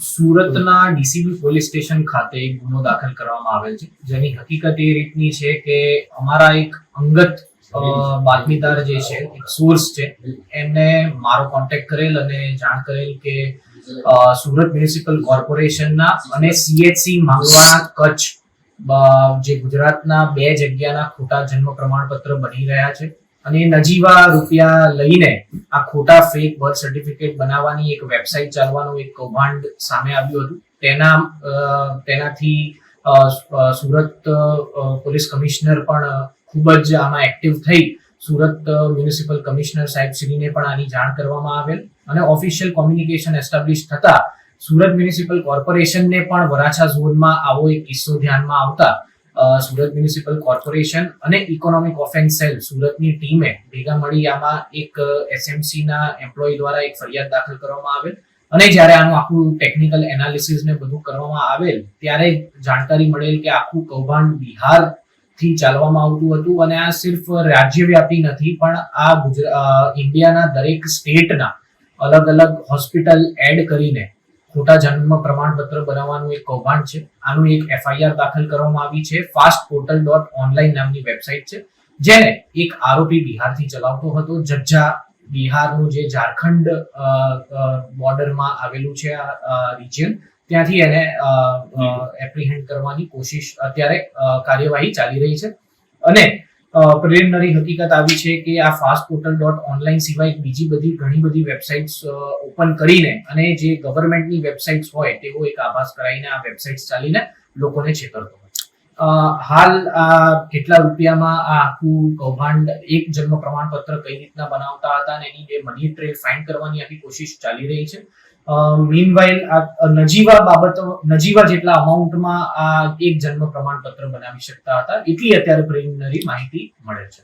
સુરતના DCB police station ખાતે એક ગુનો દાખલ કરવામાં આવેલ છે. જેની હકીકત એ રીતની છે કે અમારા એક અંગત બાતમીદાર જે છે, એક સોર્સ છે, એમને મારો કોન્ટેક્ટ કરેલ અને જાણ કરેલ કે સુરત મ્યુનિસિપલ કોર્પોરેશનના અને સીએચસી માંગવાના કચ્છ જે ગુજરાતના બે જગ્યાના ખોટા જન્મ પ્રમાણપત્ર બની રહ્યા છે. અને નજીવા રૂપિયા લઈને આ ખોટા ફેક બર્થ સર્ટિફિકેટ બનાવવાની એક વેબસાઇટ ચાલવાનું એક કૌભાંડ સામે આવ્યું હતું. તેના તેનાથી સુરત પોલીસ કમિશનર પણ ખૂબ જ આમાં એક્ટિવ થઈ. સુરત મ્યુનિસિપલ કમિશનર સાહેબ શ્રીને પણ આની જાણ કરવામાં આવેલ અને ઓફિશિયલ કોમ્યુનિકેશન એસ્ટાબ્લિશ થતા સુરત મ્યુનિસિપલ કોર્પોરેશનને પણ વરાછા ઝોનમાં આવો એક કિસ્સો ધ્યાનમાં આવતા સુરત મ્યુનિસિપલ કોર્પોરેશન અને ઇકોનોમિક ઓફેન્સ સેલ સુરતની ટીમે ભેગા મળી આમાં એક એસએમસીના એમ્પ્લોય દ્વારા એક ફરિયાદ દાખલ કરવામાં આવેલ. અને જ્યારે આનું આખું ટેકનિકલ એનાલિસિસ ને બધું કરવામાં આવેલ, ત્યારે જાણકારી મળેલ કે આખું કૌભાંડ બિહારથી ચાલવામાં આવતું હતું. અને આ સિર્ફ રાજ્યવ્યાપી નથી, પણ આ ઇન્ડિયાના દરેક સ્ટેટના અલગ અલગ હોસ્પિટલ એડ કરીને ખોટા જન્મ પ્રમાણપત્ર બનાવવાનું એક કૌભાંડ છે. આનું એક એફઆઈઆર દાખલ કરવામાં આવી છે. ફાસ્ટ પોર્ટલ ડોટ ઓનલાઈન નામની વેબસાઇટ છે જેને એક આરોપી બિહારથી ચલાવતો હતો. જજ્જા બિહારનું જે ઝારખંડ બોર્ડરમાં આવેલું છે આ રિજિયન ત્યાંથી એને એપ્રિહેન્ડ કરવાની કોશિશ અત્યારે કાર્યવાહી ચાલી રહી છે. અને પ્રિલિમિનરી હકીકત આવી છે કે આ ફાસ્ટ પોર્ટલ ડોટ ઓનલાઈન સિવાય બીજી બધી ઘણી બધી વેબસાઇટ્સ ઓપન કરીને અને જે ગવર્મેન્ટની વેબસાઇટ્સ હોય તેવો એક આભાસ કરાવીને આ વેબસાઇટ્સ ચાલીને લોકોને છેતરતો હોય હાલ આ કેટલા રૂપિયામાં આ આખું કૌભાંડ એક જન્મ પ્રમાણપત્ર કઈ રીતના બનાવતા હતા અને એની જે મની ટ્રેલ ફાઇન્ડ કરવાની આખી કોશિશ ચાલી રહી છે? મીનવાઇલ આ નજીવા બાબતો, નજીવા જેટલા અમાઉન્ટમાં આ એક જન્મ પ્રમાણપત્ર બનાવી શકતા હતા, એટલી અત્યારે પ્રિલિમિનરી માહિતી મળે છે.